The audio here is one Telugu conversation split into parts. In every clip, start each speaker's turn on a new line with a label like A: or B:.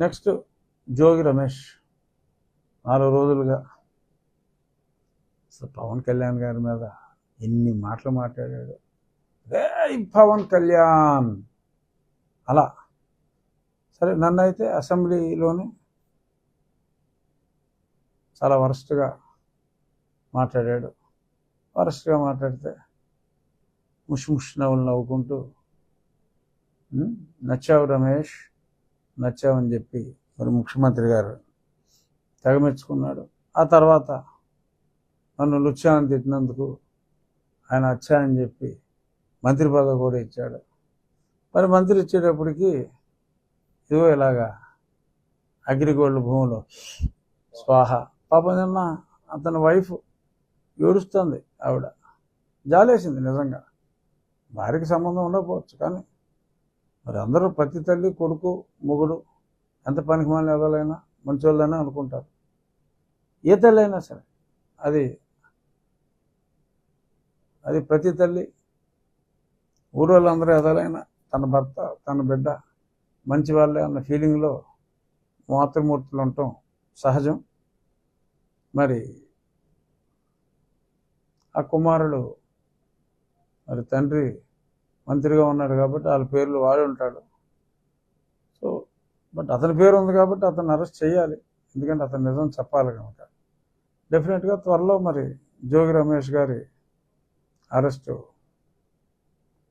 A: నెక్స్ట్ జోగి రమేష్. నాలుగు రోజులుగా. అసలు పవన్ కళ్యాణ్ గారి మీద ఎన్ని మాటలు మాట్లాడాడు. పవన్ కళ్యాణ్. అలా. సరే నన్ను అయితే అసెంబ్లీలోనే చాలా వరస్ట్గా మాట్లాడాడు. వరస్ట్గా మాట్లాడితే ముష్ ముష్ నవ్వులు నవ్వుకుంటూ నచ్చావు రమేష్. నచ్చామని చెప్పి మరి ముఖ్యమంత్రి గారు తెగమెచ్చుకున్నాడు. ఆ తర్వాత నన్ను లుచ్చా తిట్టినందుకు ఆయన వచ్చానని చెప్పి మంత్రి పదవి కూడా ఇచ్చాడు. మరి మంత్రి ఇచ్చేటప్పటికి ఇదిగో ఇలాగా అగ్రిగోల్డ్ భూములు స్వాహ. పాపం నిన్న అతని వైఫ్ ఏడుస్తుంది ఆవిడ. జాలేసింది నిజంగా. భార్యకి సంబంధం ఉండకపోవచ్చు కానీ మరి అందరూ ప్రతి తల్లి కొడుకు మొగుడు ఎంత పనికి మాలిన ఎవరైనా మంచోళ్ళైనా అనుకుంటారు. ఏ తల్లి అయినా సరే అది అది ప్రతి తల్లి ఊరోళ్ళందరూ ఎదలైనా తన భర్త తన బిడ్డ మంచి వాళ్ళే అన్న ఫీలింగ్లో మాతృమూర్తులు ఉండటం సహజం. మరి ఆ కుమారుడు మరి తండ్రి మంత్రిగా ఉన్నాడు కాబట్టి వాళ్ళ పేర్లు వాడి ఉంటాడు. సో బట్ అతని పేరు ఉంది కాబట్టి అతను అరెస్ట్ చేయాలి. ఎందుకంటే అతను నిజం చెప్పాలి కనుక. డెఫినెట్గా త్వరలో మరి జోగి రమేష్ గారి అరెస్టు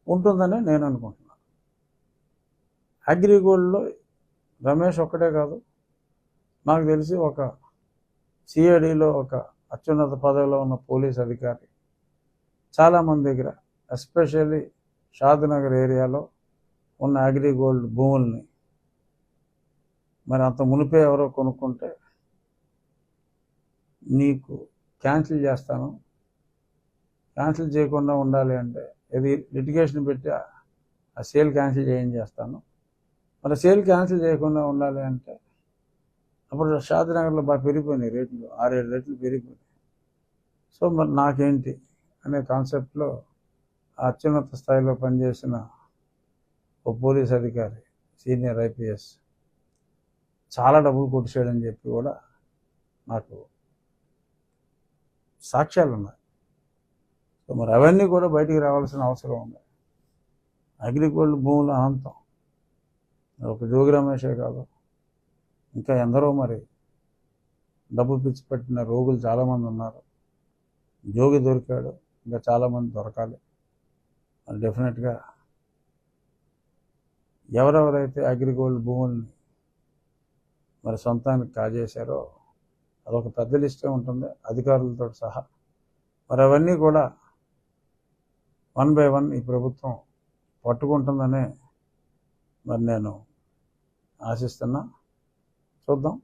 A: ఉంటుందని నేను అనుకుంటున్నాను. అగ్రిగోల్డ్లో రమేష్ ఒక్కటే కాదు. నాకు తెలిసి ఒక సిఐడిలో ఒక అత్యున్నత పదవిలో ఉన్న పోలీస్ అధికారి చాలామంది దగ్గర ఎస్పెషల్లీ షాద్నగర్ ఏరియాలో ఉన్న అగ్రిగోల్డ్ భూముల్ని మరి అంత మునిపే ఎవరో కొనుక్కుంటే నీకు క్యాన్సిల్ చేస్తాను. క్యాన్సిల్ చేయకుండా ఉండాలి అంటే ఇది లిటిగేషన్ పెట్టి ఆ- సేల్ క్యాన్సిల్ చేయం చేస్తాను. మరి సేల్ క్యాన్సిల్ చేయకుండా ఉండాలి అంటే అప్పుడు షాద్నగర్లో బాగా పెరిగిపోయినాయి రేట్లు. ఆరేడు రేట్లు పెరిగిపోయినాయి. సో మరి నాకేంటి అనే కాన్సెప్ట్లో అత్యున్నత స్థాయిలో పనిచేసిన ఓ పోలీస్ అధికారి సీనియర్ ఐపీఎస్. చాలా డబ్బులు కొట్టేసాడని చెప్పి కూడా నాకు సాక్ష్యాలు ఉన్నాయి. సో మరి అవన్నీ కూడా బయటికి రావాల్సిన అవసరం ఉంది. అగ్రిగోల్డ్ భూములు అనంతం. ఒక జోగి రమేషే కాదు. ఇంకా ఎందరో మరి డబ్బు పిచ్చి పెట్టిన రోగులు చాలామంది ఉన్నారు. జోగి దొరికాడు. ఇంకా చాలామంది దొరకాలి. డెఫినెట్గా ఎవరెవరైతే అగ్రిగోల్డ్ భూముల్ని మరి సొంతానికి కాజేశారో అదొక పెద్ద లిస్టే ఉంటుంది. అధికారులతో సహా మరి అవన్నీ కూడా వన్ బై వన్ ఈ ప్రభుత్వం పట్టుకుంటుందనే మరి నేను ఆశిస్తున్నా. చూద్దాం.